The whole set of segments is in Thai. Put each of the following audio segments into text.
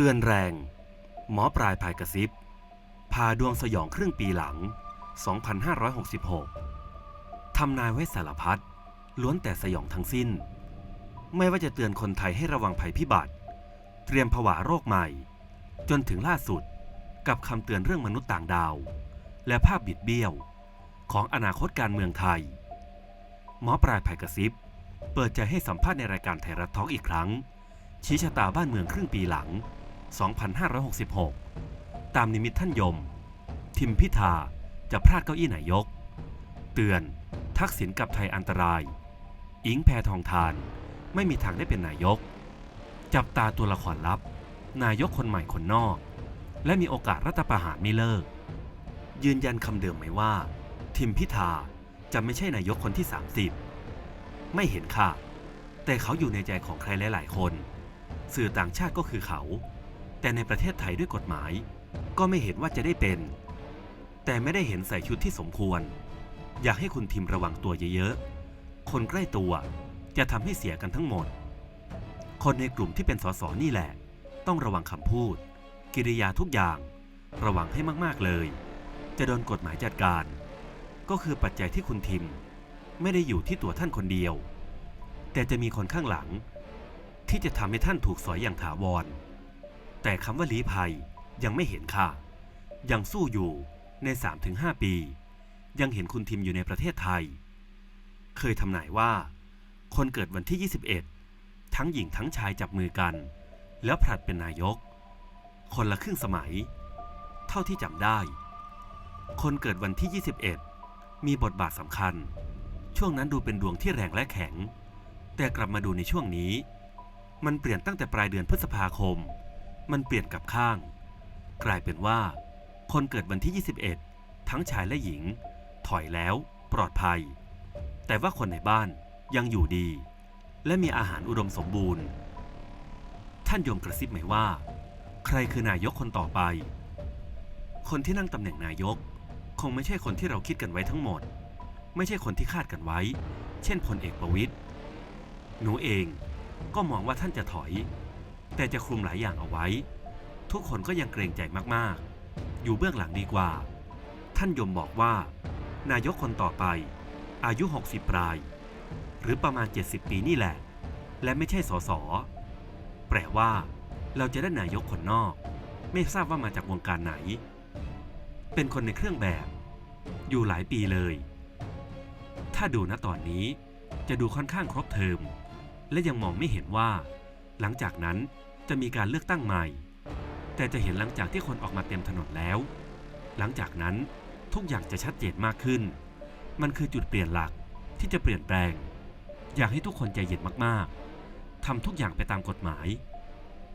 เตือนแรง หมอปลายภายกระซิบ พาดวงสยองครึ่งปีหลัง 2566 ทำนายไว้สารพัด ล้วนแต่สยองทั้งสิ้น ไม่ว่าจะเตือนคนไทยให้ระวังภัยพิบัติ เตรียมผวาโรคใหม่ จนถึงล่าสุดกับคำเตือนเรื่องมนุษย์ต่างดาว และภาพบิดเบี้ยว ของอนาคตการเมืองไทย หมอปลายภายกระซิบ เปิดใจให้สัมภาษณ์ในรายการไทยรัฐทอล์กอีกครั้งชี้ชะตาบ้านเมืองครึ่งปีหลัง 2566 ตามนิมิตท่านยม ทิมพิธาจะพลาดเก้าอี้นายก เตือนทักษิณกับไทยอันตราย อิงแพทองทานไม่มีทางได้เป็นนายก จับตาตัวละครลับ นายกคนใหม่คนนอก และมีโอกาสรัฐประหารไม่เลิก ยืนยันคำเดิมไหมว่า ทิมพิธาจะไม่ใช่นายกคนที่ 30 ไม่เห็นค่ะ แต่เขาอยู่ในใจของใครหลาย ๆ คน สื่อต่างชาติก็คือเขา แต่ในประเทศไทยด้วยกฎหมาย ก็ไม่เห็นว่าจะได้เป็น แต่ไม่ได้เห็นใส่ชุดที่สมควร อยากให้คุณทิมระวังตัวเยอะๆ คนใกล้ตัวจะทำให้เสียกันทั้งหมด คนในกลุ่มที่เป็นสสนี่แหละ ต้องระวังคำพูด กิริยาทุกอย่าง ระวังให้มากๆเลย จะโดนกฎหมายจัดการ ก็คือปัจจัยที่คุณทิม ไม่ได้อยู่ที่ตัวท่านคนเดียว แต่จะมีคนข้างหลัง ที่จะทำให้ท่านถูกสอยอย่างถาวร แต่คำว่าลี้ภัยยังไม่เห็นค่ะ ยังสู้อยู่ใน 3-5 ปี ยังเห็นคุณทิมอยู่ในประเทศไทย เคยทำนายว่า คนเกิดวันที่ 21 ทั้งหญิงทั้งชายจับมือกัน แล้วผลัดเป็นนายก คนละครึ่งสมัย เท่าที่จำได้ คนเกิดวันที่ 21 มีบทบาทสำคัญ ช่วงนั้นดูเป็นดวงที่แรงและแข็ง แต่กลับมาดูในช่วงนี้ มันเปลี่ยนตั้งแต่ปลายเดือนพฤษภาคม มันเปลี่ยนกับข้าง กลายเป็นว่า คนเกิดวันที่ 21 ทั้งชายและหญิง ถอยแล้วปลอดภัย แต่ว่าคนในบ้านยังอยู่ดี และมีอาหารอุดมสมบูรณ์ ท่านยมกระซิบไหมว่า ใครคือนายกคนต่อไป คนที่นั่งตำแหน่งนายก คงไม่ใช่คนที่เราคิดกันไว้ทั้งหมด ไม่ใช่คนที่คาดกันไว้ เช่นพลเอกประวิตยหนูเองก็มองว่าท่านจะถอย แต่จะคลุมหลายอย่างเอาไว้ ทุกคนก็ยังเกรงใจมากๆ อยู่เบื้องหลังดีกว่า ท่านยมบอกว่า นายกคนต่อไป อายุ 60ปลาย หรือประมาณ 70 ปีนี่แหละ และไม่ใช่สสแปลว่า เราจะได้นายกคนนอก ไม่ทราบว่ามาจากวงการไหน เป็นคนในเครื่องแบบ อยู่หลายปีเลย ถ้าดูณตอนนี้จะดูค่อนข้างครบเทอม และยังมองไม่เห็นว่า หลังจากนั้น จะมีการเลือกตั้งใหม่ แต่จะเห็นหลังจากที่คนออกมาเต็มถนนแล้ว หลังจากนั้นทุกอย่างจะชัดเจนมากขึ้น มันคือจุดเปลี่ยนหลักที่จะเปลี่ยนแปลง อยากให้ทุกคนใจเย็นมากๆทำทุกอย่างไปตามกฎหมาย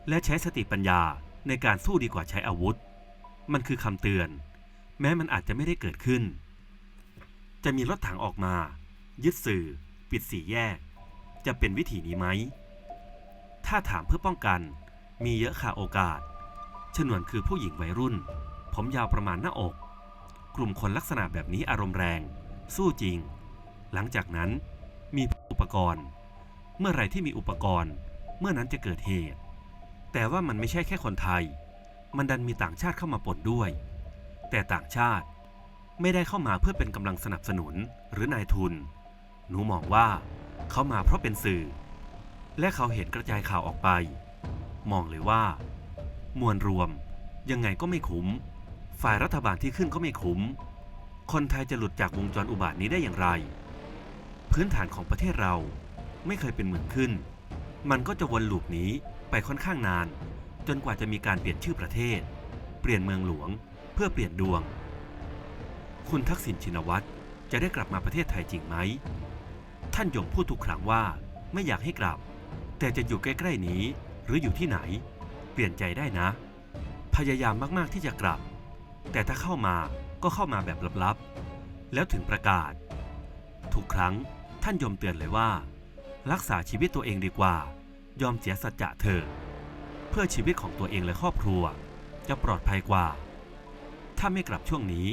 และใช้สติปัญญาในการสู้ดีกว่าใช้อาวุธ มันคือคำเตือน แม้มันอาจจะไม่ได้เกิดขึ้น จะมีรถถังออกมา ยึดสื่อ ปิดสี่แยก จะเป็นวิธีนี้ไหม ถ้าถามเพื่อป้องกัน มีเยอะค่ะโอกาส ชนวนคือผู้หญิงวัยรุ่น ผมยาวประมาณหน้าอก กลุ่มคนลักษณะแบบนี้อารมณ์แรง สู้จริง หลังจากนั้นมีอุปกรณ์ เมื่อไรที่มีอุปกรณ์ เมื่อนั้นจะเกิดเหตุ แต่ว่ามันไม่ใช่แค่คนไทย มันดันมีต่างชาติเข้ามาปนด้วย แต่ต่างชาติไม่ได้เข้ามาเพื่อเป็นกำลังสนับสนุนหรือนายทุน หนูมองว่าเขามาเพราะเป็นสื่อ และเขาเห็นกระจายข่าวออกไป มองเลยว่า มวลรวมยังไงก็ไม่คุ้ม ฝ่ายรัฐบาลที่ขึ้นก็ไม่คุ้ม คนไทยจะหลุดจากวงจรอุบาทนี้ได้อย่างไร พื้นฐานของประเทศเราไม่เคยเป็นเหมือนขึ้น มันก็จะวนลูปนี้ไปค่อนข้างนาน จนกว่าจะมีการเปลี่ยนชื่อประเทศ เปลี่ยนเมืองหลวง เพื่อเปลี่ยนดวง คุณทักษิณชินวัตรจะได้กลับมาประเทศไทยจริงไหม ท่านยงพูดทุกครั้งว่าไม่อยากให้กลับ แต่จะอยู่ใกล้ ๆ นี้ หรืออยู่ที่ไหน เปลี่ยนใจได้นะ พยายามมากๆที่จะกลับ แต่ถ้าเข้ามาก็เข้ามาแบบลับๆ แล้วถึงประกาศ ทุกครั้งท่านยมเตือนเลยว่า รักษาชีวิตตัวเองดีกว่า ยอมเสียสัจจะเถอะเพื่อชีวิตของตัวเองและครอบครัว จะปลอดภัยกว่า ถ้าไม่กลับช่วงนี้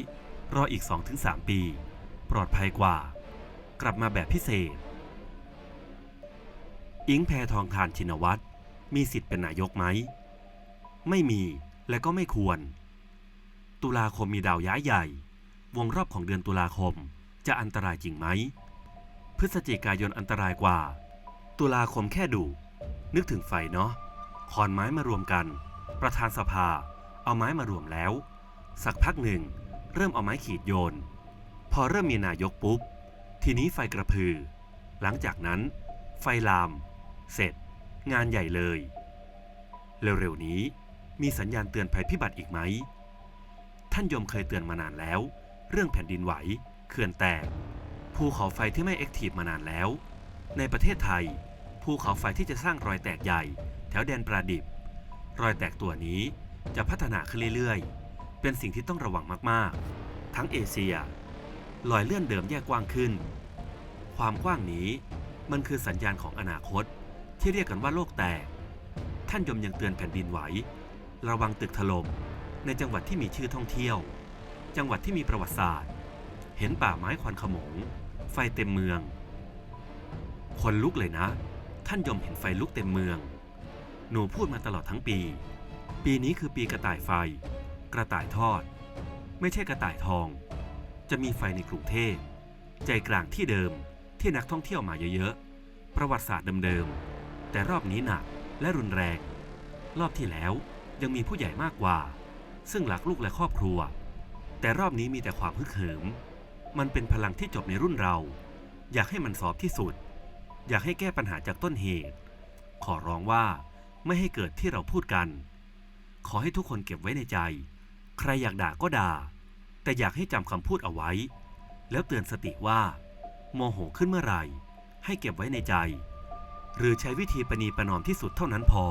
รออีก 2-3 ปี ปลอดภัยกว่า กลับมาแบบพิเศษ อิงแพทองทานชินวัตร มีสิทธิ์เป็นนายกไหม ไม่มีและก็ไม่ควร ตุลาคมมีดาวย้ายใหญ่ วงรอบของเดือนตุลาคมจะอันตรายจริงไหม พฤศจิกายนอันตรายกว่า ตุลาคมแค่ดู นึกถึงไฟเนาะขอนไม้มารวมกัน ประธานสภา เอาไม้มารวมแล้ว สักพักหนึ่ง เริ่มเอาไม้ขีดโยน พอเริ่มมีนายกปุ๊บ ทีนี้ไฟกระพือ หลังจากนั้น ไฟลาม เสร็จ งานใหญ่เลย เร็วๆนี้มีสัญญาณเตือนภัยพิบัติอีกไหม ท่านยมเคยเตือนมานานแล้ว เรื่องแผ่นดินไหว เขื่อนแตก ภูเขาไฟที่ไม่แอคทีฟมานานแล้ว ในประเทศไทย ภูเขาไฟที่จะสร้างรอยแตกใหญ่ แถวแดนปราดิบ รอยแตกตัวนี้จะพัฒนาขึ้นเรื่อยๆ เป็นสิ่งที่ต้องระวังมากๆ ทั้งเอเชีย รอยเลื่อนเดิมแยกกว้างขึ้น ความกว้างนี้มันคือสัญญาณของอนาคต ที่เรียกกันว่าโลกแตก ท่านยมยังเตือนแผ่นดินไหว ระวังตึกถล่มในจังหวัดที่มีชื่อท่องเที่ยว จังหวัดที่มีประวัติศาสตร์ เห็นป่าไม้ควันขโมง ไฟเต็มเมืองคนลุกเลยนะ ท่านยมเห็นไฟลุกเต็มเมือง หนูพูดมาตลอดทั้งปี ปีนี้คือปีกระต่ายไฟ กระต่ายทอด ไม่ใช่กระต่ายทอง จะมีไฟในกรุงเทพ ใจกลางที่เดิมที่นักท่องเที่ยวมาเยอะๆ ประวัติศาสตร์เดิมๆ แต่รอบนี้หนักและรุนแรง รอบที่แล้วยังมีผู้ใหญ่มากกว่า ซึ่งหลักลูกและครอบครัว แต่รอบนี้มีแต่ความฮึกเหิม มันเป็นพลังที่จบในรุ่นเรา อยากให้มันสอบที่สุด อยากให้แก้ปัญหาจากต้นเหตุ ขอร้องว่าไม่ให้เกิดที่เราพูดกัน ขอให้ทุกคนเก็บไว้ในใจ ใครอยากด่าก็ด่า แต่อยากให้จำคำพูดเอาไว้ แล้วเตือนสติว่า โมโหขึ้นเมื่อไหร่ ให้เก็บไว้ในใจ หรือใช้วิธีประนีประนอมที่สุดเท่านั้นพอ